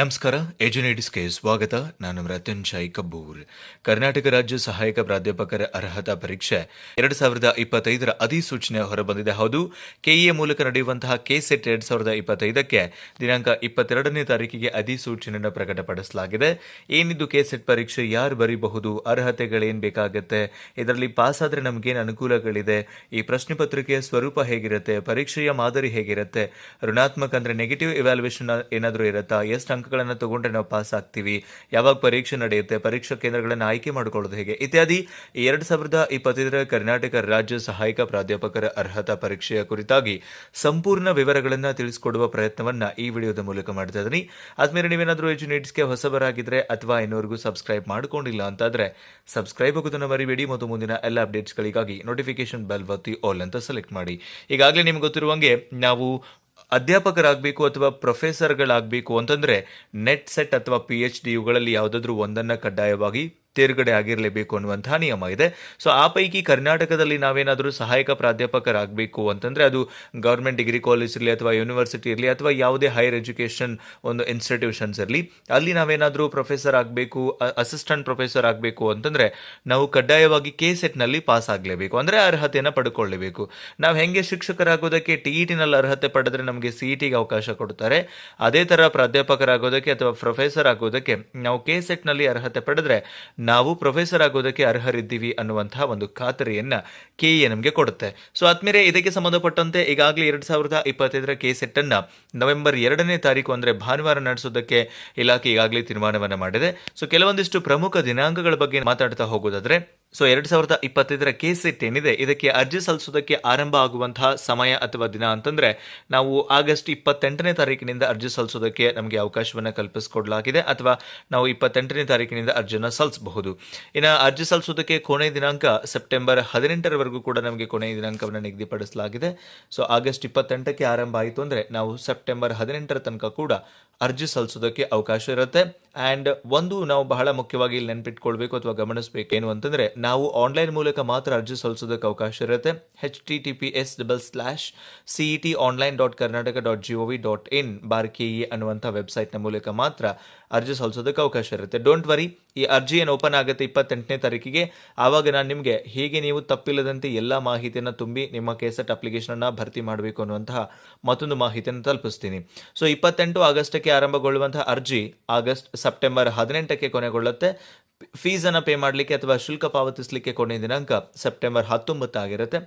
ನಮಸ್ಕಾರ ಎಜುನೇಟಿಸ್ಗೆ ಸ್ವಾಗತ. ನಾನು ಶಾಯ್ ಕಬ್ಬೂರ್. ಕರ್ನಾಟಕ ರಾಜ್ಯ ಸಹಾಯಕ ಪ್ರಾಧ್ಯಾಪಕರ ಅರ್ಹತಾ ಪರೀಕ್ಷೆ ಎರಡು ಸಾವಿರದ ಇಪ್ಪತ್ತೈದರ ಅಧಿಸೂಚನೆ ಹೊರಬಂದಿದೆ. ಹೌದು, ಕೆಇಎ ಮೂಲಕ ನಡೆಯುವಂತಹ ಕೆಸೆಟ್ ಎರಡು ಸಾವಿರದ ಇಪ್ಪತ್ತೈದಕ್ಕೆ ದಿನಾಂಕ ಇಪ್ಪತ್ತೆರಡನೇ ತಾರೀಕಿಗೆ ಅಧಿಸೂಚನೆಯನ್ನು ಪ್ರಕಟಪಡಿಸಲಾಗಿದೆ. ಏನಿದು ಕೆಸೆಟ್ ಪರೀಕ್ಷೆ, ಯಾರು ಬರೀಬಹುದು, ಅರ್ಹತೆಗಳೇನು ಬೇಕಾಗುತ್ತೆ, ಇದರಲ್ಲಿ ಪಾಸ್ ಆದರೆ ನಮಗೇನು ಅನುಕೂಲಗಳಿದೆ, ಈ ಪ್ರಶ್ನೆ ಪತ್ರಿಕೆಯ ಸ್ವರೂಪ ಹೇಗಿರುತ್ತೆ, ಪರೀಕ್ಷೆಯ ಮಾದರಿ ಹೇಗಿರುತ್ತೆ, ಋಣಾತ್ಮಕ ಅಂದರೆ ನೆಗೆಟಿವ್ ಇವ್ಯಾಲ್ಯೂಯೇಷನ್ ಏನಾದರೂ ಇರುತ್ತಾ, ಎಷ್ಟು ಅಂಕಗಳನ್ನು ತಗೊಂಡ್ರೆ ನಾವು ಪಾಸ್ ಆಗ್ತೀವಿ. ಯಾವಾಗ ಪರೀಕ್ಷೆ ನಡೆಯುತ್ತೆ, ಪರೀಕ್ಷಾ ಕೇಂದ್ರಗಳನ್ನು ಆಯ್ಕೆ ಮಾಡಿಕೊಳ್ಳೋದು ಹೇಗೆ? ಇತ್ಯಾದಿ. ಎರಡು ಸಾವಿರದ ಇಪ್ಪತ್ತೈದರ ಕರ್ನಾಟಕ ರಾಜ್ಯ ಸಹಾಯಕ ಪ್ರಾಧ್ಯಾಪಕರ ಅರ್ಹತಾ ಪರೀಕ್ಷೆಯ ಕುರಿತಾಗಿ ಸಂಪೂರ್ಣ ವಿವರಗಳನ್ನು ತಿಳಿಸಿಕೊಡುವ ಪ್ರಯತ್ನವನ್ನು ಈ ವಿಡಿಯೋದ ಮೂಲಕ ಮಾಡ್ತಾ ಇದ್ದೀನಿ ಆದ್ಮೇಲೆ ನೀವೇನಾದರೂ ಎಜುನೇಟ್ಸ್ಗೆ ಹೊಸಬರಾಗಿದ್ದರೆ ಅಥವಾ ಇನ್ನೂವರೆಗೂ ಸಬ್ಸ್ಕ್ರೈಬ್ ಮಾಡ್ಕೊಂಡಿಲ್ಲ ಅಂತಾದರೆ ಸಬ್ಸ್ಕ್ರೈಬ್ ಆಗೋದನ್ನು ಮರಿಬೇಡಿ. ಮತ್ತು ಮುಂದಿನ ಎಲ್ಲ ಅಪ್ಡೇಟ್ಸ್ಗಳಿಗಾಗಿ ನೋಟಿಫಿಕೇಶನ್ ಬೆಲ್ ಒತ್ತಿ ಆಲ್ ಅಂತ ಸೆಲೆಕ್ಟ್ ಮಾಡಿ. ಈಗಾಗಲೇ ನಿಮ್ಗೆ ಗೊತ್ತಿರುವಂಗೆ ನಾವು ಅಧ್ಯಾಪಕರಾಗಬೇಕು ಅಥವಾ ಪ್ರೊಫೆಸರ್ಗಳಾಗಬೇಕು ಅಂತಂದರೆ ನೆಟ್ ಸೆಟ್ ಅಥವಾ ಪಿ ಎಚ್ ಡಿ ಇವುಗಳಲ್ಲಿ ಯಾವುದಾದ್ರೂ ಒಂದನ್ನು ಕಡ್ಡಾಯವಾಗಿ ತೇರ್ಗಡೆ ಆಗಿರಲೇಬೇಕು ಅನ್ನುವಂತಹ ನಿಯಮ ಇದೆ. ಸೊ ಆ ಪೈಕಿ ಕರ್ನಾಟಕದಲ್ಲಿ ನಾವೇನಾದರೂ ಸಹಾಯಕ ಪ್ರಾಧ್ಯಾಪಕರಾಗಬೇಕು ಅಂತಂದರೆ ಅದು ಗೌರ್ಮೆಂಟ್ ಡಿಗ್ರಿ ಕಾಲೇಜ್ ಇರಲಿ ಅಥವಾ ಯೂನಿವರ್ಸಿಟಿ ಇರಲಿ ಅಥವಾ ಯಾವುದೇ ಹೈಯರ್ ಎಜುಕೇಷನ್ ಒಂದು ಇನ್ಸ್ಟಿಟ್ಯೂಷನ್ಸ್ ಇರಲಿ, ಅಲ್ಲಿ ನಾವೇನಾದರೂ ಪ್ರೊಫೆಸರ್ ಆಗಬೇಕು ಅಸಿಸ್ಟೆಂಟ್ ಪ್ರೊಫೆಸರ್ ಆಗಬೇಕು ಅಂತಂದರೆ ನಾವು ಕಡ್ಡಾಯವಾಗಿ ಕೆ ಸೆಟ್ನಲ್ಲಿ ಪಾಸ್ ಆಗಲೇಬೇಕು. ಅಂದರೆ ಅರ್ಹತೆಯನ್ನು ಪಡ್ಕೊಳ್ಳೇಬೇಕು. ನಾವು ಹೆಂಗೆ ಶಿಕ್ಷಕರಾಗೋದಕ್ಕೆ ಟಿ ಇ ಟಿನಲ್ಲಿ ಅರ್ಹತೆ ಪಡೆದ್ರೆ ನಮಗೆ ಸಿ ಇ ಟಿಗೆ ಅವಕಾಶ ಕೊಡ್ತಾರೆ. ಅದೇ ಥರ ಪ್ರಾಧ್ಯಾಪಕರಾಗೋದಕ್ಕೆ ಅಥವಾ ಪ್ರೊಫೆಸರ್ ಆಗೋದಕ್ಕೆ ನಾವು ಕೆ ಸೆಟ್ನಲ್ಲಿ ಅರ್ಹತೆ ಪಡೆದ್ರೆ ನಾವು ಪ್ರೊಫೆಸರ್ ಆಗೋದಕ್ಕೆ ಅರ್ಹರಿದ್ದೀವಿ ಅನ್ನುವಂತಹ ಒಂದು ಖಾತರಿಯನ್ನ ಎ ನಮಗೆ ಕೊಡುತ್ತೆ. ಸೊ ಆದ್ಮೇಲೆ ಇದಕ್ಕೆ ಸಂಬಂಧಪಟ್ಟಂತೆ ಈಗಾಗಲೇ ಎರಡ್ ಸಾವಿರದ ಇಪ್ಪತ್ತೈದರ ಕೆ ಸೆಟ್ ಅನ್ನ ನವೆಂಬರ್ ಎರಡನೇ ತಾರೀಕು ಅಂದ್ರೆ ಭಾನುವಾರ ನಡೆಸೋದಕ್ಕೆ ಇಲಾಖೆ ಈಗಾಗಲೇ ತೀರ್ಮಾನವನ್ನ ಮಾಡಿದೆ. ಸೊ ಕೆಲವೊಂದಿಷ್ಟು ಪ್ರಮುಖ ದಿನಾಂಕಗಳ ಬಗ್ಗೆ ಮಾತಾಡ್ತಾ ಹೋಗೋದಾದ್ರೆ ಸೊ ಎರಡ್ ಸಾವಿರದ ಇಪ್ಪತ್ತೈದರ ಕೆ ಸೆಟ್ ಏನಿದೆ? ಇದಕ್ಕೆ ಅರ್ಜಿ ಸಲ್ಲಿಸೋದಕ್ಕೆ ಆರಂಭ ಆಗುವಂತಹ ಸಮಯ ಅಥವಾ ದಿನ ಅಂತಂದ್ರೆ, ನಾವು ಆಗಸ್ಟ್ ಇಪ್ಪತ್ತೆಂಟನೇ ತಾರೀಕಿನಿಂದ ಅರ್ಜಿ ಸಲ್ಲಿಸೋದಕ್ಕೆ ನಮಗೆ ಅವಕಾಶವನ್ನು ಕಲ್ಪಿಸಿಕೊಡಲಾಗಿದೆ ಅಥವಾ ನಾವು ಇಪ್ಪತ್ತೆಂಟನೇ ತಾರೀಕಿನಿಂದ ಅರ್ಜಿಯನ್ನು ಸಲ್ಲಿಸಬಹುದು. ಇನ್ನು ಅರ್ಜಿ ಸಲ್ಲಿಸೋದಕ್ಕೆ ಕೊನೆಯ ದಿನಾಂಕ ಸೆಪ್ಟೆಂಬರ್ ಹದಿನೆಂಟರವರೆಗೂ ಕೂಡ ನಮಗೆ ಕೊನೆಯ ದಿನಾಂಕವನ್ನು ನಿಗದಿಪಡಿಸಲಾಗಿದೆ. ಸೊ ಆಗಸ್ಟ್ ಇಪ್ಪತ್ತೆಂಟಕ್ಕೆ ಆರಂಭ ಆಯಿತು ಅಂದರೆ ನಾವು ಸೆಪ್ಟೆಂಬರ್ ಹದಿನೆಂಟರ ತನಕ ಕೂಡ ಅರ್ಜಿ ಸಲ್ಲಿಸೋದಕ್ಕೆ ಅವಕಾಶ ಇರುತ್ತೆ. ಆ್ಯಂಡ್ ಒಂದು ನಾವು ಬಹಳ ಮುಖ್ಯವಾಗಿ ನೆನ್ಪಿಟ್ಕೊಳ್ಬೇಕು ಅಥವಾ ಗಮನಿಸಬೇಕು ಏನು ಅಂತಂದರೆ ನಾವು ಆನ್ಲೈನ್ ಮೂಲಕ ಮಾತ್ರ ಅರ್ಜಿ ಸಲ್ಲಿಸೋದಕ್ಕೆ ಅವಕಾಶ ಇರುತ್ತೆ. H T T P S double slash C E T online dot Karnataka dot G O V dot in bar K E ಅನ್ನುವಂಥ ವೆಬ್ಸೈಟ್ನ ಮೂಲಕ ಮಾತ್ರ ಅರ್ಜಿ ಸಲ್ಲಿಸೋದಕ್ಕೆ ಅವಕಾಶ ಇರುತ್ತೆ. ಡೋಂಟ್ ವರಿ ಈ ಅರ್ಜಿ ಏನು ಓಪನ್ ಆಗುತ್ತೆ ಇಪ್ಪತ್ತೆಂಟನೇ ತಾರೀಕಿಗೆ, ಆವಾಗ ನಾನು ನಿಮಗೆ ಹೇಗೆ ನೀವು ತಪ್ಪಿಲ್ಲದಂತೆ ಎಲ್ಲ ಮಾಹಿತಿಯನ್ನು ತುಂಬಿ ನಿಮ್ಮ ಕೆಸೆಟ್ ಅಪ್ಲಿಕೇಶನನ್ನು ಭರ್ತಿ ಮಾಡಬೇಕು ಅನ್ನುವಂತಹ ಮತ್ತೊಂದು ಮಾಹಿತಿಯನ್ನು ತಲುಪಿಸ್ತೀನಿ. ಸೊ ಇಪ್ಪತ್ತೆಂಟು ಆಗಸ್ಟಕ್ಕೆ ಆರಂಭಗೊಳ್ಳುವಂತಹ ಅರ್ಜಿ ಆಗಸ್ಟ್ ಸೆಪ್ಟೆಂಬರ್ ಹದಿನೆಂಟಕ್ಕೆ ಕೊನೆಗೊಳ್ಳುತ್ತೆ. ಫೀಸನ್ನು ಪೇ ಮಾಡಲಿಕ್ಕೆ ಅಥವಾ ಶುಲ್ಕ ಪಾವತಿಸಲಿಕ್ಕೆ ಕೊನೆಯ ದಿನಾಂಕ ಸೆಪ್ಟೆಂಬರ್ ಹತ್ತೊಂಬತ್ತು ಆಗಿರುತ್ತೆ.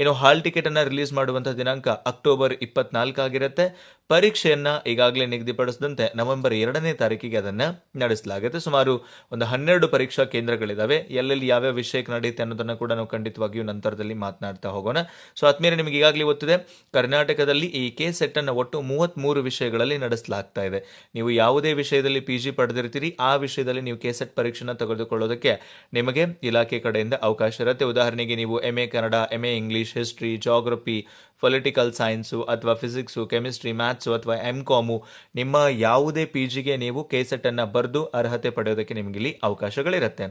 ಇನ್ನು ಹಾಲ್ ಟಿಕೆಟನ್ನು ರಿಲೀಸ್ ಮಾಡುವಂಥ ದಿನಾಂಕ ಅಕ್ಟೋಬರ್ ಇಪ್ಪತ್ನಾಲ್ಕು ಆಗಿರುತ್ತೆ. ಪರೀಕ್ಷೆಯನ್ನು ಈಗಾಗಲೇ ನಿಗದಿಪಡಿಸಿದಂತೆ ನವೆಂಬರ್ ಎರಡನೇ ತಾರೀಕಿಗೆ ಅದನ್ನು ನಡೆಸಲಾಗುತ್ತೆ. ಸುಮಾರು ಒಂದು ಹನ್ನೆರಡು ಪರೀಕ್ಷಾ ಕೇಂದ್ರಗಳಿದ್ದಾವೆ ಎಲ್ಲೆಲ್ಲಿ ಯಾವ್ಯಾವ ವಿಷಯಕ್ಕೆ ನಡೆಯುತ್ತೆ ಅನ್ನೋದನ್ನು ಕೂಡ ನಾವು ಖಂಡಿತವಾಗಿಯೂ ನಂತರದಲ್ಲಿ ಮಾತನಾಡ್ತಾ ಹೋಗೋಣ. ಸೊ ಆದ್ಮೇಲೆ ನಿಮಗೆ ಈಗಾಗಲೇ ಗೊತ್ತಿದೆ, ಕರ್ನಾಟಕದಲ್ಲಿ ಈ ಕೆ ಸೆಟ್ಟನ್ನು ಒಟ್ಟು ಮೂವತ್ತ್ಮೂರು ವಿಷಯಗಳಲ್ಲಿ ನಡೆಸಲಾಗ್ತಾ ಇದೆ. ನೀವು ಯಾವುದೇ ವಿಷಯದಲ್ಲಿ ಪಿ ಜಿ ಪಡೆದಿರ್ತೀರಿ, ಆ ವಿಷಯದಲ್ಲಿ ನೀವು ಕೆ ಸೆಟ್ ಪರೀಕ್ಷೆನ ತೆಗೆದುಕೊಳ್ಳೋದಕ್ಕೆ ನಿಮಗೆ ಇಲಾಖೆ ಕಡೆಯಿಂದ ಅವಕಾಶ ಇರುತ್ತೆ. ಉದಾಹರಣೆಗೆ ನೀವು M A Kannada M A English history geography political science ಅಥವಾ ಫಿಸಿಕ್ಸು ಕೆಮಿಸ್ಟ್ರಿ ಮ್ಯಾಥ್ಸು ಅಥವಾ ಎಂ ಕಾಮು ನಿಮ್ಮ ಯಾವುದೇ ಪಿ ಜಿಗೆ ನೀವು ಕೆ ಸೆಟ್ಟನ್ನು ಬರೆದು ಅರ್ಹತೆ ಪಡೆಯೋದಕ್ಕೆ ನಿಮಗೆ ಇಲ್ಲಿ ಅವಕಾಶಗಳಿರುತ್ತೆ.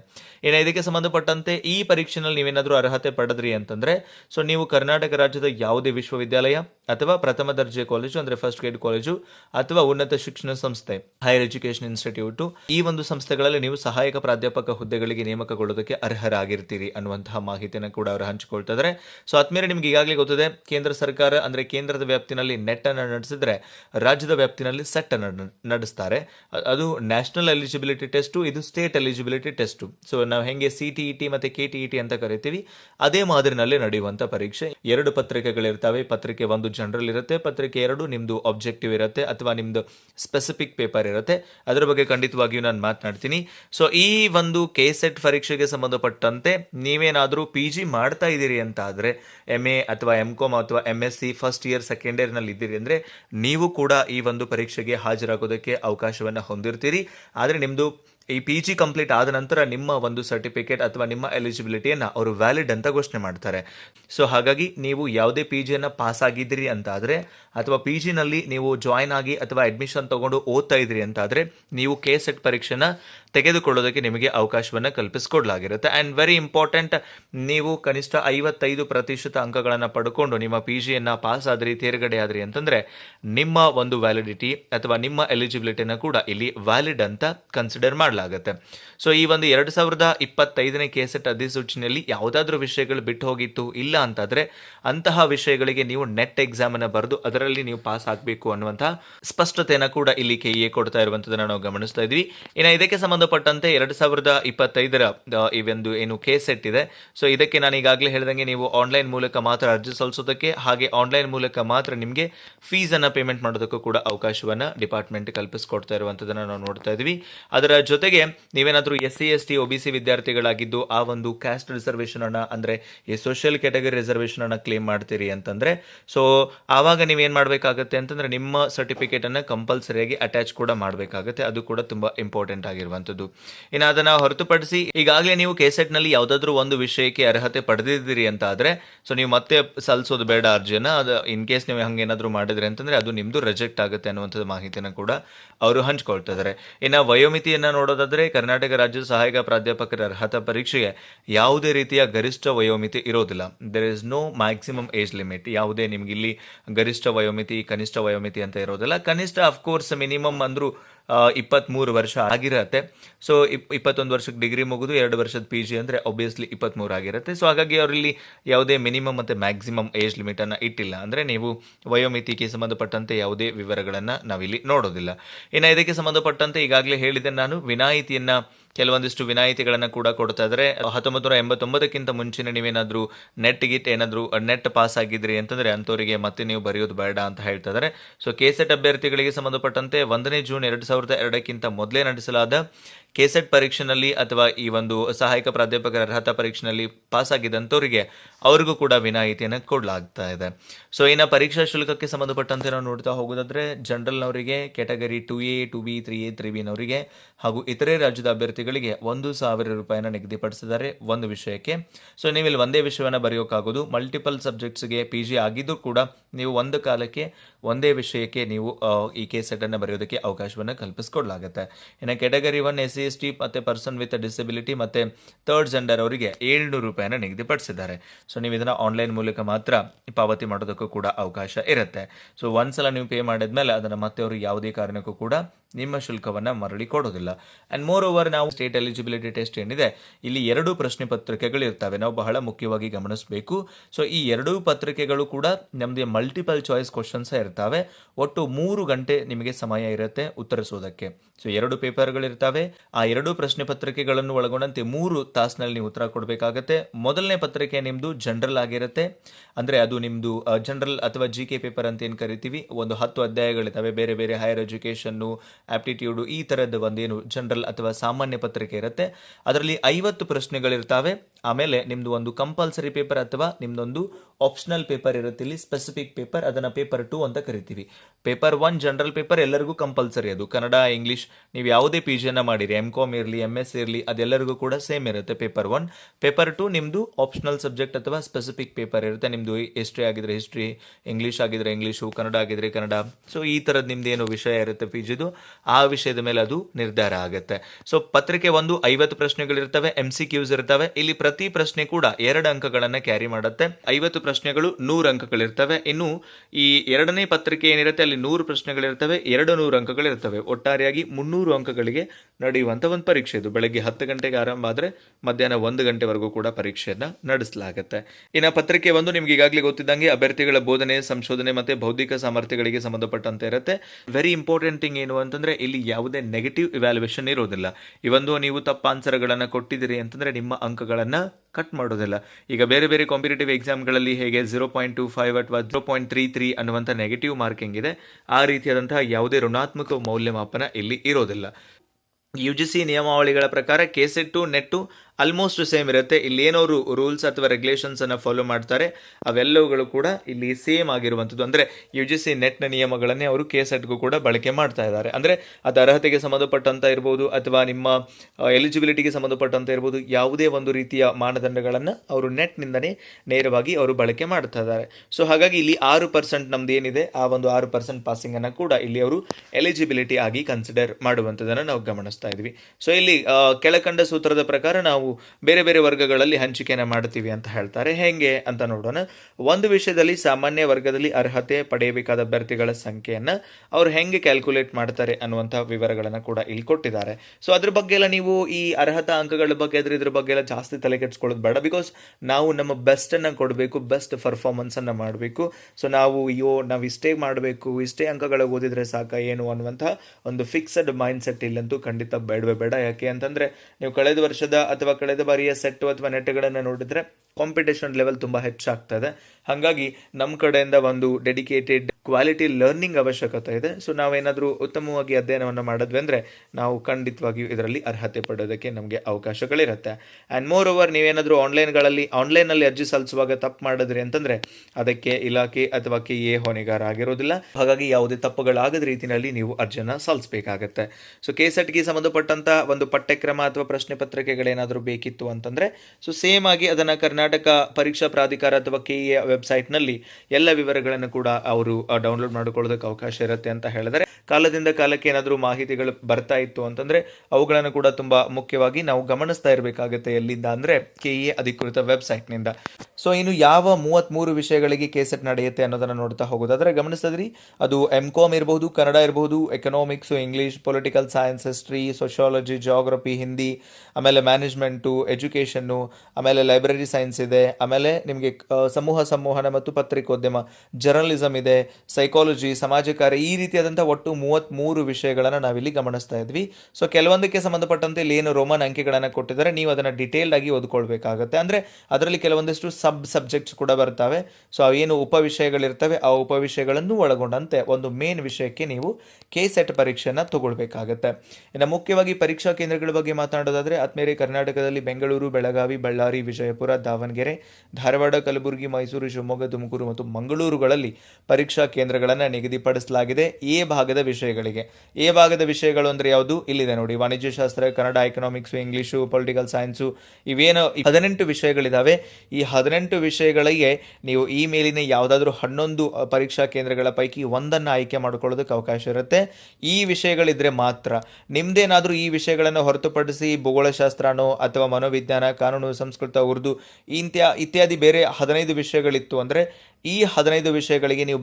ಇನ್ನು ಇದಕ್ಕೆ ಸಂಬಂಧಪಟ್ಟಂತೆ ಈ ಪರೀಕ್ಷೆನಲ್ಲಿ ನೀವೇನಾದರೂ ಅರ್ಹತೆ ಪಡೆದ್ರಿ ಅಂತಂದರೆ ಸೊ ನೀವು ಕರ್ನಾಟಕ ರಾಜ್ಯದ ಯಾವುದೇ ವಿಶ್ವವಿದ್ಯಾಲಯ ಅಥವಾ ಪ್ರಥಮ ದರ್ಜೆ ಕಾಲೇಜು ಅಂದರೆ ಫಸ್ಟ್ ಗ್ರೇಡ್ ಕಾಲೇಜು ಅಥವಾ ಉನ್ನತ ಶಿಕ್ಷಣ ಸಂಸ್ಥೆ ಹೈಯರ್ ಎಜುಕೇಷನ್ ಇನ್ಸ್ಟಿಟ್ಯೂಟು ಈ ಒಂದು ಸಂಸ್ಥೆಗಳಲ್ಲಿ ನೀವು ಸಹಾಯಕ ಪ್ರಾಧ್ಯಾಪಕ ಹುದ್ದೆಗಳಿಗೆ ನೇಮಕಗೊಳ್ಳೋದಕ್ಕೆ ಅರ್ಹರಾಗಿರ್ತೀರಿ ಅನ್ನುವಂತಹ ಮಾಹಿತಿಯನ್ನು ಕೂಡ ಅವರು ಹಂಚಿಕೊಳ್ತಾ ಇದ್ದಾರೆ ಸೊ ಆದ್ಮೇಲೆ ನಿಮ್ಗೆ ಈಗಾಗಲೇ ಗೊತ್ತಿದೆ, ಕೇಂದ್ರ ಸರ್ಕಾರ ಅಂದರೆ ಕೇಂದ್ರದ ವ್ಯಾಪ್ತಿನಲ್ಲಿ ನೆಟ್ ಅನ್ನು ನಡೆಸಿದ್ರೆ ರಾಜ್ಯದ ವ್ಯಾಪ್ತಿನಲ್ಲಿ ಸೆಟ್ ಅನ್ನು ನಡೆಸ್ತಾರೆ. ಅದು ನ್ಯಾಷನಲ್ ಎಲಿಜಿಬಿಲಿಟಿ ಟೆಸ್ಟು, ಇದು ಸ್ಟೇಟ್ ಎಲಿಜಿಬಿಲಿಟಿ ಟೆಸ್ಟು. ಸೊ ನಾವು ಹೆಂಗೆ ಸಿ ಟಿ ಇ ಟಿ ಮತ್ತು ಕೆ ಟಿ ಇ ಟಿ ಅಂತ ಕರಿತೀವಿ, ಅದೇ ಮಾದರಿನಲ್ಲಿ ನಡೆಯುವಂಥ ಪರೀಕ್ಷೆ. ಎರಡು ಪತ್ರಿಕೆಗಳಿರ್ತವೆ, ಪತ್ರಿಕೆ ಒಂದು ಜನರಲ್ ಇರುತ್ತೆ, ಪತ್ರಿಕೆ ಎರಡು ನಿಮ್ಮದು ಆಬ್ಜೆಕ್ಟಿವ್ ಇರುತ್ತೆ ಅಥವಾ ನಿಮ್ಮದು ಸ್ಪೆಸಿಫಿಕ್ ಪೇಪರ್ ಇರುತ್ತೆ. ಅದರ ಬಗ್ಗೆ ಖಂಡಿತವಾಗಿಯೂ ನಾನು ಮಾತನಾಡ್ತೀನಿ. ಸೊ ಈ ಒಂದು ಕೆ ಸೆಟ್ ಪರೀಕ್ಷೆಗೆ ಸಂಬಂಧಪಟ್ಟಂತೆ ನೀವೇನಾದರೂ ಪಿ ಜಿ ಮಾಡ್ತಾ ಇದ್ದೀರಿ ಅಂತ ಆದರೆ ಎಂ ಎ ಅಥವಾ ಎಂ ಕಾಮ್ ಅಥವಾ M S C first year second ಇಯರ್ನಲ್ಲಿ ಇದ್ದೀರಿ ಅಂದರೆ ನೀವು ಕೂಡ ಈ ಒಂದು ಪರೀಕ್ಷೆಗೆ ಹಾಜರಾಗೋದಕ್ಕೆ ಅವಕಾಶವನ್ನು ಹೊಂದಿರ್ತೀರಿ. ಆದರೆ ನಿಮ್ಮದು ಈ ಪಿ ಜಿ ಕಂಪ್ಲೀಟ್ ಆದ ನಂತರ ನಿಮ್ಮ ಒಂದು ಸರ್ಟಿಫಿಕೇಟ್ ಅಥವಾ ನಿಮ್ಮ ಎಲಿಜಿಬಿಲಿಟಿಯನ್ನು ಅವರು ವ್ಯಾಲಿಡ್ ಅಂತ ಘೋಷಣೆ ಮಾಡ್ತಾರೆ. ಸೊ ಹಾಗಾಗಿ ನೀವು ಯಾವುದೇ ಪಿ ಜಿಯನ್ನು ಪಾಸ್ ಆಗಿದ್ದೀರಿ ಅಂತ ಆದರೆ ಅಥವಾ ಪಿ ಜಿನಲ್ಲಿ ನೀವು ಜಾಯ್ನ್ ಆಗಿ ಅಥವಾ ಅಡ್ಮಿಷನ್ ತಗೊಂಡು ಓದ್ತಾ ಇದ್ದೀರಿ ಅಂತ ಆದರೆ ನೀವು ಕೆ ಸೆಟ್ ಪರೀಕ್ಷೆನ ತೆಗೆದುಕೊಳ್ಳೋದಕ್ಕೆ ನಿಮಗೆ ಅವಕಾಶವನ್ನು ಕಲ್ಪಿಸಿಕೊಡಲಾಗಿರುತ್ತೆ. ಆ್ಯಂಡ್ ವೆರಿ ಇಂಪಾರ್ಟೆಂಟ್ ನೀವು ಕನಿಷ್ಠ ಐವತ್ತೈದು ಪ್ರತಿಶತ ಅಂಕಗಳನ್ನು ಪಡ್ಕೊಂಡು ನಿಮ್ಮ ಪಿ ಜಿಯನ್ನು ಪಾಸ್ ಆದ್ರಿ, ತೇರ್ಗಡೆ ಆದ್ರಿ ಅಂತಂದರೆ, ನಿಮ್ಮ ಒಂದು ವ್ಯಾಲಿಡಿಟಿ ಅಥವಾ ನಿಮ್ಮ ಎಲಿಜಿಬಿಲಿಟಿನ ಕೂಡ ಇಲ್ಲಿ ವ್ಯಾಲಿಡ್ ಅಂತ ಕನ್ಸಿಡರ್ ಮಾಡಲಾಗುತ್ತೆ. ಸೊ ಈ ಒಂದು ಎರಡು ಸಾವಿರದ ಇಪ್ಪತ್ತೈದನೇ ಕೆಸೆಟ್ ಅಧಿಸೂಚನೆಯಲ್ಲಿ ಯಾವುದಾದ್ರೂ ವಿಷಯಗಳು ಬಿಟ್ಟು ಹೋಗಿತ್ತು, ಇಲ್ಲ ಅಂತಾದರೆ ಅಂತಹ ವಿಷಯಗಳಿಗೆ ನೀವು ನೆಟ್ ಎಕ್ಸಾಮನ್ನು ಬರೆದು ಅದರಲ್ಲಿ ನೀವು ಪಾಸ್ ಆಗಬೇಕು ಅನ್ನುವಂತಹ ಸ್ಪಷ್ಟತೆಯನ್ನು ಕೂಡ ಇಲ್ಲಿ ಕೆ ಎ ಕೊಡ್ತಾ ಇರುವಂಥದ್ದನ್ನು ನಾವು ಗಮನಿಸ್ತಾ ಇದ್ವಿ. ಇನ್ನು ಇದಕ್ಕೆ ಸಂಬಂಧಪಟ್ಟಂತೆ ಎರಡು ಸಾವಿರದ ಇಪ್ಪತ್ತೈದರ ಈ ಒಂದು ಏನು ಕೆಸೆಟ್ ಇದೆ. ಸೊ ಇದಕ್ಕೆ ನಾನು ಈಗಾಗಲೇ ಹೇಳಿದಂಗೆ ನೀವು ಆನ್ಲೈನ್ ಮೂಲಕ ಮಾತ್ರ ಅರ್ಜಿ ಸಲ್ಲಿಸೋದಕ್ಕೆ ಹಾಗೆ ಆನ್ಲೈನ್ ಮೂಲಕ ಮಾತ್ರ ನಿಮಗೆ ಫೀಸನ್ನು ಪೇಮೆಂಟ್ ಮಾಡೋದಕ್ಕೂ ಕೂಡ ಅವಕಾಶವನ್ನು ಡಿಪಾರ್ಟ್ಮೆಂಟ್ ಕಲ್ಪಿಸಿಕೊಡ್ತಾ ಇರುವಂಥದ್ದನ್ನು ನಾವು ನೋಡ್ತಾ ಇದ್ವಿ. ಅದರ ಜೊತೆಗೆ ನೀವೇನಾದರೂ S C S T O B C ವಿದ್ಯಾರ್ಥಿಗಳಾಗಿದ್ದು ಆ ಒಂದು ಕ್ಯಾಸ್ಟ್ ರಿಸರ್ವೇಷನ್ ಅನ್ನ ಅಂದರೆ ಈ ಸೋಷಿಯಲ್ ಕ್ಯಾಟಗರಿ ರಿಸರ್ವೇಷನ್ ಅನ್ನ ಕ್ಲೇಮ್ ಮಾಡ್ತೀರಿ ಅಂತಂದರೆ ಸೊ ಆವಾಗ ನೀವೇನು ಮಾಡಬೇಕಾಗತ್ತೆ ಅಂತಂದರೆ ನಿಮ್ಮ ಸರ್ಟಿಫಿಕೇಟನ್ನು ಕಂಪಲ್ಸರಿಯಾಗಿ ಅಟ್ಯಾಚ್ ಕೂಡ ಮಾಡಬೇಕಾಗುತ್ತೆ. ಅದು ಕೂಡ ತುಂಬ ಇಂಪಾರ್ಟೆಂಟ್ ಆಗಿರುವಂಥದ್ದು. ಇನ್ನು ಅದನ್ನು ಹೊರತುಪಡಿಸಿ ಈಗಾಗಲೇ ನೀವು ಕೆಸೆಟ್ನಲ್ಲಿ ಯಾವುದಾದ್ರೂ ಒಂದು ವಿಷಯಕ್ಕೆ ಅರ್ಹತೆ ಪಡೆದಿದ್ದೀರಿ ಅಂತ ಆದರೆ ಸೊ ನೀವು ಮತ್ತೆ ಸಲ್ಲಿಸೋದು ಬೇಡ ಅರ್ಜಿಯನ್ನು ಅದು ಇನ್ ಕೇಸ್ ನೀವು ಹಂಗೇನಾದರೂ ಮಾಡಿದ್ರೆ ಅಂತಂದರೆ ಅದು ನಿಮ್ಮದು ರಿಜೆಕ್ಟ್ ಆಗುತ್ತೆ ಅನ್ನುವಂಥದ್ದು ಮಾಹಿತಿಯನ್ನು ಕೂಡ ಅವರು ಹಂಚ್ಕೊಳ್ತಾ ಇದ್ದಾರೆ ಇನ್ನು ವಯೋಮಿತಿಯನ್ನು ನೋಡೋದಾದರೆ ಕರ್ನಾಟಕ ರಾಜ್ಯ ಸಹಾಯಕ ಪ್ರಾಧ್ಯಾಪಕರ ಅರ್ಹತಾ ಪರೀಕ್ಷೆಗೆ ಯಾವುದೇ ರೀತಿಯ ಗರಿಷ್ಠ ವಯೋಮಿತಿ ಇರೋದಿಲ್ಲ there is no maximum age limit ಯಾವುದೇ ನಿಮಗಿಲ್ಲಿ ಗರಿಷ್ಠ ವಯೋಮಿತಿ ಕನಿಷ್ಠ ವಯೋಮಿತಿ ಅಂತ ಇರೋದಿಲ್ಲ ಕನಿಷ್ಠ ಅಫ್ಕೋರ್ಸ್ ಮಿನಿಮಮ್ ಅಂದರೂ ಇಪ್ಪತ್ತ್ಮೂರು ವರ್ಷ ಆಗಿರತ್ತೆ. ಸೊ ಇಪ್, ಇಪ್ಪತ್ತೊಂದು ವರ್ಷಕ್ಕೆ ಡಿಗ್ರಿ ಮುಗಿದು ಎರಡು ವರ್ಷದ ಪಿ ಜಿ ಅಂದರೆ ಒಬ್ವಿಯಸ್ಲಿ ಇಪ್ಪತ್ತ್ಮೂರು ಆಗಿರುತ್ತೆ. ಸೊ ಹಾಗಾಗಿ ಅವರಲ್ಲಿ ಯಾವುದೇ ಮಿನಿಮಮ್ ಮತ್ತು ಮ್ಯಾಕ್ಸಿಮಮ್ ಏಜ್ ಲಿಮಿಟನ್ನು ಇಟ್ಟಿಲ್ಲ. ಅಂದರೆ ನೀವು ವಯೋಮಿತಿಗೆ ಸಂಬಂಧಪಟ್ಟಂತೆ ಯಾವುದೇ ವಿವರಗಳನ್ನು ನಾವಿಲ್ಲಿ ನೋಡೋದಿಲ್ಲ. ಇನ್ನು ಇದಕ್ಕೆ ಸಂಬಂಧಪಟ್ಟಂತೆ ಈಗಾಗಲೇ ಹೇಳಿದೆ ನಾನು, ವಿನಾಯಿತಿಯನ್ನು ಕೆಲವೊಂದಿಷ್ಟು ವಿನಾಯಿತಿಗಳನ್ನು ಕೂಡ ಕೊಡ್ತಾ ಇದ್ದಾರೆ ಹತ್ತೊಂಬತ್ತು ನೂರ ಎಂಬತ್ತೊಂಬತ್ತಕ್ಕಿಂತ ಮುಂಚಿನ ನೀವೇನಾದರೂ ನೆಟ್ ಗಿಟ್ ಏನಾದರೂ ನೆಟ್ ಪಾಸ್ ಆಗಿದ್ರಿ ಅಂತಂದರೆ ಅಂಥವರಿಗೆ ಮತ್ತೆ ನೀವು ಬರೆಯೋದು ಬೇಡ ಅಂತ ಹೇಳ್ತಾ ಇದ್ದಾರೆ ಸೊ, ಕೆಸೆಟ್ ಅಭ್ಯರ್ಥಿಗಳಿಗೆ ಸಂಬಂಧಪಟ್ಟಂತೆ ಒಂದನೇ ಜೂನ್ ಎರಡು ಸಾವಿರದ ಎರಡಕ್ಕಿಂತ ಮೊದಲೇ ನಡೆಸಲಾದ ಕೆಸೆಟ್ ಪರೀಕ್ಷೆನಲ್ಲಿ ಅಥವಾ ಈ ಒಂದು ಸಹಾಯಕ ಪ್ರಾಧ್ಯಾಪಕರ ಅರ್ಹತಾ ಪರೀಕ್ಷೆನಲ್ಲಿ ಪಾಸ್ ಆಗಿದ್ದಂಥವರಿಗೆ ಅವರಿಗೂ ಕೂಡ ವಿನಾಯಿತಿಯನ್ನು ಕೊಡಲಾಗ್ತಾ ಇದೆ. ಸೊ ಇನ್ನು ಪರೀಕ್ಷಾ ಶುಲ್ಕಕ್ಕೆ ಸಂಬಂಧಪಟ್ಟಂತೆ ನಾವು ನೋಡ್ತಾ ಹೋಗೋದಾದ್ರೆ ಜನರಲ್ನವರಿಗೆ, category two A, two B, three A, three ಬಿನವರಿಗೆ ಹಾಗೂ ಇತರೆ ರಾಜ್ಯದ ಅಭ್ಯರ್ಥಿಗಳಿಗೆ ಒಂದು ಸಾವಿರ ರೂಪಾಯಿನ ನಿಗದಿಪಡಿಸಿದ್ದಾರೆ ಒಂದು ವಿಷಯಕ್ಕೆ. ಸೊ ನೀವು ಇಲ್ಲಿ ಒಂದೇ ವಿಷಯವನ್ನು ಬರೆಯೋಕ್ಕಾಗೋದು. ಮಲ್ಟಿಪಲ್ ಸಬ್ಜೆಕ್ಟ್ಸ್ಗೆ ಪಿ ಜಿ ಆಗಿದ್ದು ಕೂಡ ನೀವು ಒಂದು ಕಾಲಕ್ಕೆ ಒಂದೇ ವಿಷಯಕ್ಕೆ ನೀವು ಈ ಕೇಸ್ ಸೆಟ್ಟನ್ನು ಬರೆಯೋದಕ್ಕೆ ಅವಕಾಶವನ್ನು ಕಲ್ಪಿಸಿಕೊಡಲಾಗುತ್ತೆ. ಇನ್ನು category one S C S T ಮತ್ತು ಪರ್ಸನ್ ವಿತ್ ಡಿಸಬಿಲಿಟಿ ಮತ್ತು ಥರ್ಡ್ ಜೆಂಡರ್ ಅವರಿಗೆ ಏಳ್ನೂರು ರೂಪಾಯಿನ ನಿಗದಿಪಡಿಸಿದ್ದಾರೆ. ಸೊ ನೀವು ಇದನ್ನು ಆನ್ಲೈನ್ ಮೂಲಕ ಮಾತ್ರ ಪಾವತಿ ಮಾಡೋದಕ್ಕೂ ಕೂಡ ಅವಕಾಶ ಇರುತ್ತೆ. ಸೊ ಒಂದ್ಸಲ ನೀವು ಪೇ ಮಾಡಿದ್ಮೇಲೆ ಅದನ್ನು ಮತ್ತೆ ಅವರು ಯಾವುದೇ ಕಾರಣಕ್ಕೂ ಕೂಡ ನಿಮ್ಮ ಶುಲ್ಕವನ್ನು ಮರಳಿ ಕೊಡೋದಿಲ್ಲ. ಆ್ಯಂಡ್ ಮೋರ್ ಓವರ್ ನಾವು ಸ್ಟೇಟ್ ಎಲಿಜಿಬಿಲಿಟಿ ಟೆಸ್ಟ್ ಏನಿದೆ, ಇಲ್ಲಿ ಎರಡು ಪ್ರಶ್ನೆ ಪತ್ರಿಕೆಗಳು ಇರ್ತವೆ. ನಾವು ಬಹಳ ಮುಖ್ಯವಾಗಿ ಗಮನಿಸಬೇಕು. ಸೊ ಈ ಎರಡೂ ಪತ್ರಿಕೆಗಳು ಕೂಡ ನಮ್ದು ಮಲ್ಟಿಪಲ್ ಚಾಯ್ಸ್ ಕ್ವಶನ್ಸ್ ಇರ್ತವೆ ಒಟ್ಟು ಮೂರು ಗಂಟೆ ನಿಮಗೆ ಸಮಯ ಇರುತ್ತೆ ಉತ್ತರಿಸೋದಕ್ಕೆ ಸೊ ಎರಡು ಪೇಪರ್ಗಳಿರ್ತವೆ. ಆ ಎರಡು ಪ್ರಶ್ನೆ ಪತ್ರಿಕೆಗಳನ್ನು ಒಳಗೊಂಡಂತೆ ಮೂರು ತಾಸಿನಲ್ಲಿ ನೀವು ಉತ್ತರ ಕೊಡಬೇಕಾಗತ್ತೆ. ಮೊದಲನೇ ಪತ್ರಿಕೆ ನಿಮ್ಮದು ಜನರಲ್ ಆಗಿರುತ್ತೆ. ಅಂದರೆ ಅದು ನಿಮ್ಮದು ಜನರಲ್ ಅಥವಾ ಜಿ ಪೇಪರ್ ಅಂತ ಏನು ಕರಿತೀವಿ? ಒಂದು ಹತ್ತು ಅಧ್ಯಾಯಗಳಿರ್ತವೆ ಬೇರೆ ಬೇರೆ ಹೈಯರ್ ಎಜುಕೇಷನ್ನು ಆಪ್ಟಿಟ್ಯೂಡು ಈ ಥರದ ಒಂದೇನು ಜನರಲ್ ಅಥವಾ ಸಾಮಾನ್ಯ ಪತ್ರಿಕೆ ಇರುತ್ತೆ. ಅದರಲ್ಲಿ ಐವತ್ತು ಪ್ರಶ್ನೆಗಳಿರ್ತವೆ. ಆಮೇಲೆ ನಿಮ್ಮದು ಒಂದು ಕಂಪಲ್ಸರಿ ಪೇಪರ್ ಅಥವಾ ನಿಮ್ಮದೊಂದು ಆಪ್ಷನಲ್ ಪೇಪರ್ ಇರುತ್ತೆ. ಇಲ್ಲಿ ಸ್ಪೆಸಿಫಿಕ್ ಪೇಪರ್ ಅದನ್ನು ಪೇಪರ್ ಟು ಅಂತ ಕರಿತೀವಿ. ಪೇಪರ್ ಒನ್, ಜನರಲ್ ಪೇಪರ್ ಎಲ್ಲರಿಗೂ ಕಂಪಲ್ಸರಿ ಅದು. ಕನ್ನಡ, ಇಂಗ್ಲೀಷ್, ನೀವು ಯಾವುದೇ ಪಿ ಜಿಯನ್ನು ಮಾಡಿರಿ ಎಂ ಕಾಮ್ ಇರಲಿ ಎಂ ಎಸ್ ಇರಲಿ, ಅದೆಲ್ಲರಿಗೂ ಕೂಡ ಸೇಮ್ ಇರುತ್ತೆ ಪೇಪರ್ ಒನ್. ಪೇಪರ್ ಟು ನಿಮ್ಮದು ಆಪ್ಷನಲ್ ಸಬ್ಜೆಕ್ಟ್ ಅಥವಾ ಸ್ಪೆಸಿಫಿಕ್ ಪೇಪರ್ ಇರುತ್ತೆ. ನಿಮ್ಮದು ಹಿಸ್ಟ್ರಿ ಆಗಿದ್ರೆ ಹಿಸ್ಟ್ರಿ ಇಂಗ್ಲೀಷ್ ಆಗಿದ್ರೆ ಇಂಗ್ಲೀಷು ಕನ್ನಡ ಆಗಿದ್ರೆ ಕನ್ನಡ. ಸೊ ಈ ಥರದ್ದು ನಿಮ್ದು ಏನು ವಿಷಯ ಇರುತ್ತೆ ಪಿ ಜಿದು ಆ ವಿಷಯದ ಮೇಲೆ ಅದು ನಿರ್ಧಾರ ಆಗುತ್ತೆ. ಸೊ ಪತ್ರಿಕೆ ಒಂದು ಐವತ್ತು ಪ್ರಶ್ನೆಗಳಿರ್ತವೆ ಎಂ ಸಿ ಕ್ಯೂಸ್ ಇರ್ತವೆ. ಇಲ್ಲಿ ಪ್ರತಿ ಪ್ರಶ್ನೆ ಕೂಡ ಎರಡು ಅಂಕಗಳನ್ನು ಕ್ಯಾರಿ ಮಾಡುತ್ತೆ. ಐವತ್ತು ಪ್ರಶ್ನೆಗಳು ನೂರು ಅಂಕಗಳಿರ್ತವೆ. ಇನ್ನು ಈ ಎರಡನೇ ಪತ್ರಿಕೆ ಏನಿರುತ್ತೆ, ಅಲ್ಲಿ ನೂರು ಪ್ರಶ್ನೆಗಳಿರ್ತವೆ, ಎರಡು ನೂರು ಅಂಕಗಳಿರ್ತವೆ. ಒಟ್ಟಾರೆಯಾಗಿ ಮುನ್ನೂರು ಅಂಕಗಳಿಗೆ ನಡೆಯುವಂಥ ಒಂದು ಪರೀಕ್ಷೆ ಇದು. ಬೆಳಗ್ಗೆ ಹತ್ತು ಗಂಟೆಗೆ ಆರಂಭ ಆದರೆ ಮಧ್ಯಾಹ್ನ ಒಂದು ಗಂಟೆವರೆಗೂ ಕೂಡ ಪರೀಕ್ಷೆಯನ್ನು ನಡೆಸಲಾಗುತ್ತೆ. ಇನ್ನು ಪತ್ರಿಕೆ ಒಂದು ನಿಮ್ಗೆ ಈಗಾಗಲೇ ಗೊತ್ತಿದ್ದಂಗೆ ಅಭ್ಯರ್ಥಿಗಳ ಬೋಧನೆ, ಸಂಶೋಧನೆ ಮತ್ತು ಬೌದ್ಧಿಕ ಸಾಮರ್ಥ್ಯಗಳಿಗೆ ಸಂಬಂಧಪಟ್ಟಂತೆ ಇರುತ್ತೆ. ವೆರಿ ಇಂಪಾರ್ಟೆಂಟ್ ಥಿಂಗ್ ಏನು ಅಂತಂದರೆ ಇಲ್ಲಿ ಯಾವುದೇ ನೆಗೆಟಿವ್ ಇವ್ಯಾಲ್ಯೂಯೇಷನ್ ಇರೋದಿಲ್ಲ. ಇವೊಂದು ನೀವು ತಪ್ಪ ಆನ್ಸರ್ಗಳನ್ನು ಕೊಟ್ಟಿದ್ದೀರಿ ಅಂತಂದರೆ ನಿಮ್ಮ ಅಂಕಗಳನ್ನು ಕಟ್ ಮಾಡೋದಿಲ್ಲ. ಈಗ ಬೇರೆ ಬೇರೆ ಕಾಂಪಿಟೇಟಿವ್ ಎಕ್ಸಾಮ್ಗಳಲ್ಲಿ ಹೇಗೆ ಝೀರೋ ಪಾಯಿಂಟ್ ಟು ಫೈವ್ ಅಥವಾ ಜೀರೋ ಪಾಯಿಂಟ್ ತ್ರೀ ತ್ರೀ ಅನ್ನುವಂಥ ನೆಗೆಟಿವ್ ಮಾರ್ಕಿಂಗ್ ಇದೆ, ಆ ರೀತಿಯಾದಂತಹ ಯಾವುದೇ ಋಣಾತ್ಮಕ ಮೌಲ್ಯಮಾಪನ ಇಲ್ಲಿ ಇರೋದಿಲ್ಲ. ಯು ಜಿ ಸಿ ನಿಯಮಾವಳಿಗಳ ಪ್ರಕಾರ ಕೆಸೆಟ್ಟು ನೆಟ್ಟು ಆಲ್ಮೋಸ್ಟ್ ಸೇಮ್ ಇರುತ್ತೆ. ಇಲ್ಲಿ ಏನೋರು ರೂಲ್ಸ್ ಅಥವಾ ರೆಗ್ಯುಲೇಷನ್ಸ್ ಅನ್ನ ಫಾಲೋ ಮಾಡ್ತಾರೆ, ಅವೆಲ್ಲವುಗಳು ಕೂಡ ಇಲ್ಲಿ ಸೇಮ್ ಆಗಿರುವಂಥದ್ದು. ಅಂದರೆ ಯು ಜಿ ಸಿ ನೆಟ್ನ ನಿಯಮಗಳನ್ನೇ ಅವರು ಕೆ ಸೆಟ್ಗೂ ಕೂಡ ಬಳಕೆ ಮಾಡ್ತಾ ಇದ್ದಾರೆ. ಅಂದರೆ ಅದು ಅರ್ಹತೆಗೆ ಸಂಬಂಧಪಟ್ಟಂತ ಇರ್ಬೋದು, ಅಥವಾ ನಿಮ್ಮ ಎಲಿಜಿಬಿಲಿಟಿಗೆ ಸಂಬಂಧಪಟ್ಟಂತ ಇರ್ಬೋದು, ಯಾವುದೇ ಒಂದು ರೀತಿಯ ಮಾನದಂಡಗಳನ್ನು ಅವರು ನೆಟ್ನಿಂದನೇ ನೇರವಾಗಿ ಅವರು ಬಳಕೆ ಮಾಡ್ತಾ ಇದ್ದಾರೆ. ಸೊ ಹಾಗಾಗಿ ಇಲ್ಲಿ ಆರು ಪರ್ಸೆಂಟ್ ನಮ್ದು ಏನಿದೆ, ಆ ಒಂದು ಆರು ಪರ್ಸೆಂಟ್ ಪಾಸಿಂಗ್ ಅನ್ನ ಕೂಡ ಇಲ್ಲಿ ಅವರು ಎಲಿಜಿಬಿಲಿಟಿ ಆಗಿ ಕನ್ಸಿಡರ್ ಮಾಡುವಂಥದ್ದನ್ನು ನಾವು ಗಮನಿಸ್ತಾ ಇದ್ವಿ ಸೊ ಇಲ್ಲಿ ಕೆಳಕಂಡ ಸೂತ್ರದ ಪ್ರಕಾರ ನಾವು ಬೇರೆ ಬೇರೆ ವರ್ಗಗಳಲ್ಲಿ ಹಂಚಿಕೆಯನ್ನು ಮಾಡ್ತೀವಿ ಅಂತ ಹೇಳ್ತಾರೆ. ಹೇಗೆ ಅಂತ ನೋಡೋಣ. ಒಂದು ವಿಷಯದಲ್ಲಿ ಸಾಮಾನ್ಯ ವರ್ಗದಲ್ಲಿ ಅರ್ಹತೆ ಪಡೆಯಬೇಕಾದ ಅಭ್ಯರ್ಥಿಗಳ ಸಂಖ್ಯೆಯನ್ನು ಅವ್ರು ಹೆಂಗೆ ಕ್ಯಾಲ್ಕುಲೇಟ್ ಮಾಡ್ತಾರೆ ಅನ್ನುವಂಥ ವಿವರಗಳನ್ನು ಕೂಡ ಇಲ್ಲಿ ಕೊಟ್ಟಿದ್ದಾರೆ. ಸೊ ಅದ್ರ ಬಗ್ಗೆ ಎಲ್ಲ ನೀವು ಈ ಅರ್ಹತಾ ಅಂಕಗಳ ಬಗ್ಗೆ ಅದ್ರ ಇದ್ರ ಬಗ್ಗೆ ಎಲ್ಲ ಜಾಸ್ತಿ ತಲೆ ಕೆಡಿಸ್ಕೊಳ್ಳೋದು ಬೇಡ ಬಿಕಾಸ್ ನಾವು ನಮ್ಮ ಬೆಸ್ಟನ್ನು ಕೊಡಬೇಕು ಬೆಸ್ಟ್ ಪರ್ಫಾರ್ಮೆನ್ಸನ್ನು ಮಾಡಬೇಕು. ಸೊ ನಾವು ಅಯ್ಯೋ, ನಾವು ಇಷ್ಟೇ ಮಾಡಬೇಕು, ಇಷ್ಟೇ ಅಂಕಗಳು ಓದಿದ್ರೆ ಸಾಕ, ಏನು ಅನ್ನುವಂಥ ಒಂದು ಫಿಕ್ಸಡ್ ಮೈಂಡ್ ಸೆಟ್ ಇಲ್ಲಂತೂ ಖಂಡಿತ ಬೇಡವೇ ಬೇಡ. ಯಾಕೆ ಅಂತಂದ್ರೆ, ನೀವು ಕಳೆದ ವರ್ಷದ ಅಥವಾ ಕಳೆದ ಬಾರಿಯ ಸೆಟ್ ಅಥವಾ ನೆಟ್ಗಳನ್ನು ನೋಡಿದ್ರೆ ಕಾಂಪಿಟೇಷನ್ ಲೆವೆಲ್ ತುಂಬ ಹೆಚ್ಚಾಗ್ತದೆ. ಹಾಗಾಗಿ ನಮ್ಮ ಕಡೆಯಿಂದ ಒಂದು ಡೆಡಿಕೇಟೆಡ್ ಕ್ವಾಲಿಟಿ ಲರ್ನಿಂಗ್ ಅವಶ್ಯಕತೆ ಇದೆ. ಸೊ ನಾವೇನಾದರೂ ಉತ್ತಮವಾಗಿ ಅಧ್ಯಯನವನ್ನು ಮಾಡಿದ್ವಿ ಅಂದರೆ ನಾವು ಖಂಡಿತವಾಗಿಯೂ ಇದರಲ್ಲಿ ಅರ್ಹತೆ ಪಡೋದಕ್ಕೆ ನಮಗೆ ಅವಕಾಶಗಳಿರುತ್ತೆ. ಆ್ಯಂಡ್ ಮೋರ್ ಓವರ್ ನೀವೇನಾದರೂ ಆನ್ಲೈನ್ಗಳಲ್ಲಿ ಆನ್ಲೈನಲ್ಲಿ ಅರ್ಜಿ ಸಲ್ಲಿಸುವಾಗ ತಪ್ಪು ಮಾಡಿದ್ರಿ ಅಂತಂದರೆ ಅದಕ್ಕೆ ಇಲಾಖೆ ಅಥವಾ ಕೆ ಎ ಹೊಣೆಗಾರ ಆಗಿರೋದಿಲ್ಲ. ಹಾಗಾಗಿ ಯಾವುದೇ ತಪ್ಪುಗಳಾಗದ ರೀತಿಯಲ್ಲಿ ನೀವು ಅರ್ಜಿಯನ್ನು ಸಲ್ಲಿಸಬೇಕಾಗತ್ತೆ. ಸೊ ಕೆ ಸೆಟ್ಗೆ ಸಂಬಂಧಪಟ್ಟಂಥ ಒಂದು ಪಠ್ಯಕ್ರಮ ಅಥವಾ ಪ್ರಶ್ನೆ ಪತ್ರಿಕೆಗಳೇನಾದರೂ ಬೇಕಿತ್ತು ಅಂತಂದರೆ ಸೊ ಸೇಮ್ ಆಗಿ ಅದನ್ನು ಕರ್ನಾಟಕ ಪರೀಕ್ಷಾ ಪ್ರಾಧಿಕಾರ ಅಥವಾ ಕೆ ಎ ವೆಬ್ಸೈಟ್ನಲ್ಲಿ ಎಲ್ಲ ವಿವರಗಳನ್ನು ಕೂಡ ಅವರು ಡೌನ್ಲೋಡ್ ಮಾಡಿಕೊಳ್ಳೋದಕ್ಕೆ ಅವಕಾಶ ಇರುತ್ತೆ ಅಂತ ಹೇಳಿದರೆ, ಕಾಲದಿಂದ ಕಾಲಕ್ಕೆ ಏನಾದರೂ ಮಾಹಿತಿಗಳು ಬರ್ತಾ ಇತ್ತು ಅಂತಂದರೆ ಅವುಗಳನ್ನು ಕೂಡ ತುಂಬ ಮುಖ್ಯವಾಗಿ ನಾವು ಗಮನಿಸ್ತಾ ಇರಬೇಕಾಗುತ್ತೆ ಎಲ್ಲಿಂದ ಅಂದರೆ ಕೆ ಎ ಅಧಿಕೃತ ವೆಬ್ಸೈಟ್ನಿಂದ ಸೊ ಇನ್ನು ಯಾವ ಮೂವತ್ತ್ಮೂರು ವಿಷಯಗಳಿಗೆ ಕೇಸೆಟ್ ನಡೆಯುತ್ತೆ ಅನ್ನೋದನ್ನು ನೋಡ್ತಾ ಹೋಗೋದಾದ್ರೆ ಗಮನಿಸಿದ್ರಿ, ಅದು ಎಂ ಕಾಮ್ ಇರಬಹುದು ಕನ್ನಡ ಇರಬಹುದು economics English political science history sociology geography Hindi ಆಮೇಲೆ ಮ್ಯಾನೇಜ್ಮೆಂಟು ಎಜುಕೇಷನ್ನು ಆಮೇಲೆ ಲೈಬ್ರರಿ ಸೈನ್ಸ್ ಇದೆ, ಆಮೇಲೆ ನಿಮಗೆ ಸಮೂಹ ಸಂವಹನ ಮತ್ತು ಪತ್ರಿಕೋದ್ಯಮ ಜರ್ನಲಿಸಮ್ ಇದೆ ಸೈಕಾಲಜಿ ಸಮಾಜ ಕಾರ್ಯ ಈ ರೀತಿಯಾದಂಥ ಒಟ್ಟು ಮೂವತ್ತ್ಮೂರು ವಿಷಯಗಳನ್ನು ನಾವಿಲ್ಲಿ ಗಮನಿಸ್ತಾ ಇದ್ವಿ. ಸೊ ಕೆಲವೊಂದಕ್ಕೆ ಸಂಬಂಧಪಟ್ಟಂತೆ ಇಲ್ಲಿ ಏನು ರೋಮನ್ ಅಂಕಿಗಳನ್ನು ಕೊಟ್ಟಿದ್ದಾರೆ. ನೀವು ಅದನ್ನು ಡಿಟೇಲ್ಡ್ ಆಗಿ ಓದ್ಕೊಳ್ಬೇಕಾಗುತ್ತೆ. ಅಂದರೆ ಅದರಲ್ಲಿ ಕೆಲವೊಂದಿಷ್ಟು ಸಬ್ ಸಬ್ಜೆಕ್ಟ್ಸ್ ಕೂಡ ಬರ್ತವೆ. ಸೊ ಅವೇನು ಉಪವಿಷಯಗಳಿರ್ತವೆ ಆ ಉಪವಿಷಯಗಳನ್ನು ಒಳಗೊಂಡಂತೆ ಒಂದು ಮೇನ್ ವಿಷಯಕ್ಕೆ ನೀವು ಕೆ ಸೆಟ್ ಪರೀಕ್ಷೆಯನ್ನು ತಗೊಳ್ಬೇಕಾಗತ್ತೆ. ಇನ್ನು ಮುಖ್ಯವಾಗಿ ಪರೀಕ್ಷಾ ಕೇಂದ್ರಗಳ ಬಗ್ಗೆ ಮಾತನಾಡೋದಾದರೆ, ಆತ್ಮೇರೆ ಕರ್ನಾಟಕದಲ್ಲಿ ಬೆಂಗಳೂರು, ಬೆಳಗಾವಿ, ಬಳ್ಳಾರಿ, ವಿಜಯಪುರ, ದಾವಣಗೆರೆ, ಧಾರವಾಡ, ಕಲಬುರಗಿ, ಮೈಸೂರು, ಶಿವಮೊಗ್ಗ, ತುಮಕೂರು ಮತ್ತು ಮಂಗಳೂರುಗಳಲ್ಲಿ ಪರೀಕ್ಷಾ ಕೇಂದ್ರಗಳನ್ನು ನಿಗದಿಪಡಿಸಲಾಗಿದೆ ಎ ಭಾಗದ ವಿಷಯಗಳಿಗೆ. ಎ ಭಾಗದ ವಿಷಯಗಳು ಅಂದರೆ ಯಾವುದು? ಇಲ್ಲಿದೆ ನೋಡಿ ವಾಣಿಜ್ಯ ಶಾಸ್ತ್ರ Kannada economics English political science ಇವೇನು ಹದಿನೆಂಟು ವಿಷಯಗಳಿದಾವೆ. ಈ ಹದಿನೆಂಟು ವಿಷಯಗಳಿಗೆ ನೀವು ಈ ಮೇಲಿನ ಯಾವುದಾದ್ರೂ ಹನ್ನೊಂದು ಪರೀಕ್ಷಾ ಕೇಂದ್ರಗಳ ಪೈಕಿ ಒಂದನ್ನು ಆಯ್ಕೆ ಮಾಡ್ಕೊಳ್ಳೋದಕ್ಕೆ ಅವಕಾಶ ಇರುತ್ತೆ. ಈ ವಿಷಯಗಳಿದ್ರೆ ಮಾತ್ರ. ನಿಮ್ದೇನಾದರೂ ಈ ವಿಷಯಗಳನ್ನು ಹೊರತುಪಡಿಸಿ ಭೂಗೋಳಶಾಸ್ತ್ರನೋ ಅಥವಾ ಮನೋವಿಜ್ಞಾನ, ಕಾನೂನು, ಸಂಸ್ಕೃತ, ಉರ್ದು ಇಂತ್ಯಾ ಇತ್ಯಾದಿ ಬೇರೆ ಹದಿನೈದು ವಿಷಯಗಳಿತ್ತು ಅಂದರೆ ಈ ಹದಿನೈದು ವಿಷಯಗಳಿಗೆ ನೀವು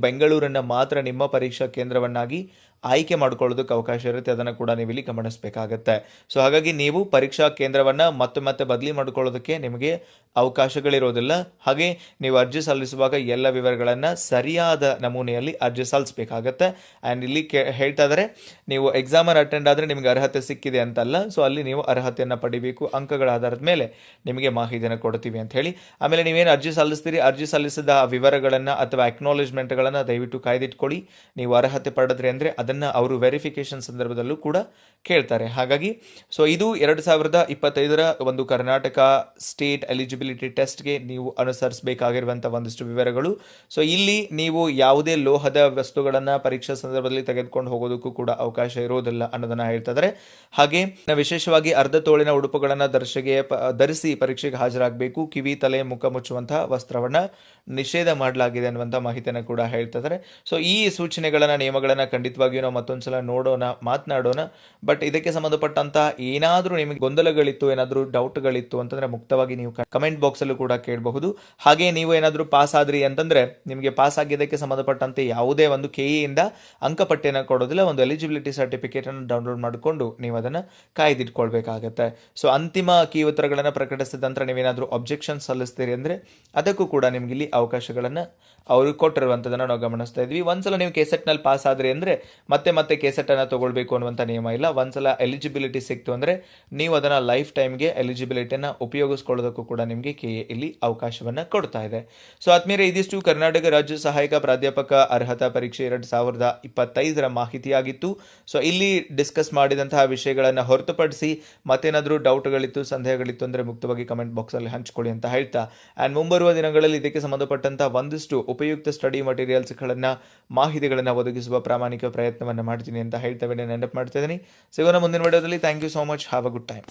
ಬೆಂಗಳೂರನ್ನು ಮಾತ್ರ ನಿಮ್ಮ ಪರೀಕ್ಷಾ ಕೇಂದ್ರವನ್ನಾಗಿ ಆಯ್ಕೆ ಮಾಡ್ಕೊಳ್ಳೋದಕ್ಕೆ ಅವಕಾಶ ಇರುತ್ತೆ, ಅದನ್ನು ಕೂಡ ನೀವು ಇಲ್ಲಿ ಗಮನಿಸಬೇಕಾಗತ್ತೆ. ಸೊ ಹಾಗಾಗಿ ನೀವು ಪರೀಕ್ಷಾ ಕೇಂದ್ರವನ್ನು ಮತ್ತೆ ಮತ್ತೆ ಬದಲಿ ಮಾಡಿಕೊಳ್ಳೋದಕ್ಕೆ ನಿಮಗೆ ಅವಕಾಶಗಳಿರೋದಿಲ್ಲ. ಹಾಗೆ ನೀವು ಅರ್ಜಿ ಸಲ್ಲಿಸುವಾಗ ಎಲ್ಲ ವಿವರಗಳನ್ನು ಸರಿಯಾದ ನಮೂನೆಯಲ್ಲಿ ಅರ್ಜಿ ಸಲ್ಲಿಸಬೇಕಾಗತ್ತೆ. ಆ್ಯಂಡ್ ಇಲ್ಲಿ ಕೇ, ಹೇಳ್ತಾ ಇದ್ದಾರೆ ನೀವು ಎಕ್ಸಾಮರ್ ಅಟೆಂಡ್ ಆದರೆ ನಿಮಗೆ ಅರ್ಹತೆ ಸಿಕ್ಕಿದೆ ಅಂತಲ್ಲ ಸೊ ಅಲ್ಲಿ ನೀವು ಅರ್ಹತೆಯನ್ನು ಪಡಿಬೇಕು, ಅಂಕಗಳ ಆಧಾರದ ಮೇಲೆ ನಿಮಗೆ ಮಾಹಿತಿಯನ್ನು ಕೊಡ್ತೀವಿ ಅಂತ ಹೇಳಿ. ಆಮೇಲೆ ನೀವೇನು ಅರ್ಜಿ ಸಲ್ಲಿಸ್ತೀರಿ, ಅರ್ಜಿ ಸಲ್ಲಿಸಿದ ವಿವರಗಳನ್ನು ಅಥವಾ ಅಕ್ನಾಲೇಜ್ಮೆಂಟ್ಗಳನ್ನು ದಯವಿಟ್ಟು ಕಾಯ್ದಿಟ್ಕೊಳ್ಳಿ. ನೀವು ಅರ್ಹತೆ ಪಡೆದ್ರಿ ಅಂದರೆ ಅದನ್ನು ಅವರು ವೆರಿಫಿಕೇಶನ್ ಸಂದರ್ಭದಲ್ಲೂ ಕೂಡ ಕೇಳ್ತಾರೆ. ಹಾಗಾಗಿ ಸೊ ಇದು ಎರಡು ಸಾವಿರದ ಇಪ್ಪತ್ತೈದರ ಒಂದು ಕರ್ನಾಟಕ ಸ್ಟೇಟ್ ಎಲಿಜಿಬಿಲಿಟಿ ಟೆಸ್ಟ್ಗೆ ನೀವು ಅನುಸರಿಸಬೇಕಾಗಿರುವಂಥ ಒಂದಿಷ್ಟು ವಿವರಗಳು. ಸೊ ಇಲ್ಲಿ ನೀವು ಯಾವುದೇ ಲೋಹದ ವಸ್ತುಗಳನ್ನು ಪರೀಕ್ಷಾ ಸಂದರ್ಭದಲ್ಲಿ ತೆಗೆದುಕೊಂಡು ಹೋಗೋದಕ್ಕೂ ಕೂಡ ಅವಕಾಶ ಇರೋದಿಲ್ಲ ಅನ್ನೋದನ್ನ ಹೇಳ್ತಾ ಇದ್ದಾರೆ ಹಾಗೆ ವಿಶೇಷವಾಗಿ ಅರ್ಧ ತೋಳಿನ ಉಡುಪುಗಳನ್ನು ದರ್ಶೆಗೆ ಧರಿಸಿ ಪರೀಕ್ಷೆಗೆ ಹಾಜರಾಗಬೇಕು. ಕಿವಿ, ತಲೆ, ಮುಖ ಮುಚ್ಚುವಂತಹ ವಸ್ತ್ರವನ್ನ ನಿಷೇಧ ಮಾಡಲಾಗಿದೆ ಅನ್ನುವಂಥ ಮಾಹಿತಿಯನ್ನು ಕೂಡ ಹೇಳ್ತಾ ಇದ್ದಾರೆ ಸೊ ಈ ನಿಯಮಗಳನ್ನು ನಿಯಮಗಳನ್ನ ನಾವು ಮತ್ತೊಂದ್ಸಲ ನೋಡೋಣ ಮಾತನಾಡೋಣ ಬಟ್ ಇದಕ್ಕೆ ಸಂಬಂಧಪಟ್ಟಂತಹ ಏನಾದರೂ ನಿಮಗೆ ಗೊಂದಲಗಳಿತ್ತು, ಏನಾದರೂ ಡೌಟ್ಗಳಿತ್ತು ಅಂತಂದ್ರೆ ಮುಕ್ತವಾಗಿ ನೀವು ಕಮೆಂಟ್ ಬಾಕ್ಸಲ್ಲೂ ಕೂಡ ಕೇಳಬಹುದು. ಹಾಗೆ ನೀವು ಏನಾದರೂ ಪಾಸ್ ಆದ್ರಿ ಅಂತಂದ್ರೆ ನಿಮಗೆ ಪಾಸ್ ಆಗಿದ್ದಕ್ಕೆ ಸಂಬಂಧಪಟ್ಟಂತೆ ಯಾವುದೇ ಒಂದು ಕೆ ಇಂದ ಅಂಕಪಟ್ಟಿಯನ್ನು ಕೊಡೋದಿಲ್ಲ, ಒಂದು ಎಲಿಜಿಬಿಲಿಟಿ ಸರ್ಟಿಫಿಕೇಟ್ ಅನ್ನು ಡೌನ್ಲೋಡ್ ಮಾಡಿಕೊಂಡು ನೀವು ಅದನ್ನು ಕಾಯ್ದಿಟ್ಕೊಳ್ಬೇಕಾಗತ್ತೆ. ಸೊ ಅಂತಿಮ ಕೀ ಉತ್ತರಗಳನ್ನು ಪ್ರಕಟಿಸಿದ ನಂತರ ನೀವೇನಾದರೂ ಅಬ್ಜೆಕ್ಷನ್ ಸಲ್ಲಿಸ್ತೀರಿ ಅಂದರೆ ಅದಕ್ಕೂ ಕೂಡ ನಿಮ್ಗೆ ಇಲ್ಲಿ ಅವಕಾಶಗಳನ್ನು ಅವರು ಕೊಟ್ಟಿರುವಂಥದ್ದನ್ನು ನಾವು ಗಮನಿಸ್ತಾ ಇದ್ವಿ. ಒಂದ್ಸಲ ನೀವು ಕೆಸೆಟ್ನಲ್ಲಿ ಪಾಸ್ ಆದ್ರಿ ಅಂದ್ರೆ ಮತ್ತೆ ಮತ್ತೆ ಕೇಸೆಟನ್ನು ತಗೊಳ್ಬೇಕು ಅನ್ನುವಂಥ ನಿಯಮ ಇಲ್ಲ. ಒಂದ್ಸಲ ಎಲಿಜಿಬಿಲಿಟಿ ಸಿಕ್ತು ಅಂದರೆ ನೀವು ಅದನ್ನು ಲೈಫ್ ಟೈಮ್ಗೆ ಎಲಿಜಿಬಿಲಿಟಿಯನ್ನು ಉಪಯೋಗಿಸ್ಕೊಳ್ಳೋದಕ್ಕೂ ಕೂಡ ನಿಮಗೆ ಕೆ ಎ ಇಲ್ಲಿ ಅವಕಾಶವನ್ನು ಕೊಡ್ತಾ ಇದೆ. ಸೊ ಆದ್ಮೇಲೆ ಇದಿಷ್ಟು ಕರ್ನಾಟಕ ರಾಜ್ಯ ಸಹಾಯಕ ಪ್ರಾಧ್ಯಾಪಕ ಅರ್ಹತಾ ಪರೀಕ್ಷೆ ಎರಡು ಸಾವಿರದ ಇಪ್ಪತ್ತೈದರ ಮಾಹಿತಿಯಾಗಿತ್ತು. ಸೊ ಇಲ್ಲಿ ಡಿಸ್ಕಸ್ ಮಾಡಿದಂತಹ ವಿಷಯಗಳನ್ನು ಹೊರತುಪಡಿಸಿ ಮತ್ತೇನಾದರೂ ಡೌಟ್ಗಳಿತ್ತು ಸಂದೇಹಗಳಿತ್ತು ಅಂದರೆ ಮುಕ್ತವಾಗಿ ಕಮೆಂಟ್ ಬಾಕ್ಸಲ್ಲಿ ಹಂಚಿಕೊಳ್ಳಿ ಅಂತ ಹೇಳ್ತಾ. ಆ್ಯಂಡ್ ಮುಂಬರುವ ದಿನಗಳಲ್ಲಿ ಇದಕ್ಕೆ ಸಂಬಂಧಪಟ್ಟಂಥ ಒಂದಿಷ್ಟು ಉಪಯುಕ್ತ ಸ್ಟಡಿ ಮಟೀರಿಯಲ್ಸ್ಗಳನ್ನು ಮಾಹಿತಿಗಳನ್ನು ಒದಗಿಸುವ ಪ್ರಾಮಾಣಿಕ ಪ್ರಯತ್ನವನ್ನು ಮಾಡ್ತೀನಿ ಅಂತ ಹೇಳ್ತಾ ವಿಡಿಯೋ ನೆನಪು ಮಾಡ್ತಾ ಇದ್ದೀನಿ. ಸಿಗೋಣ ಮುಂದಿನ ವಿಡಿಯೋದಲ್ಲಿ. Thank you so much have a good time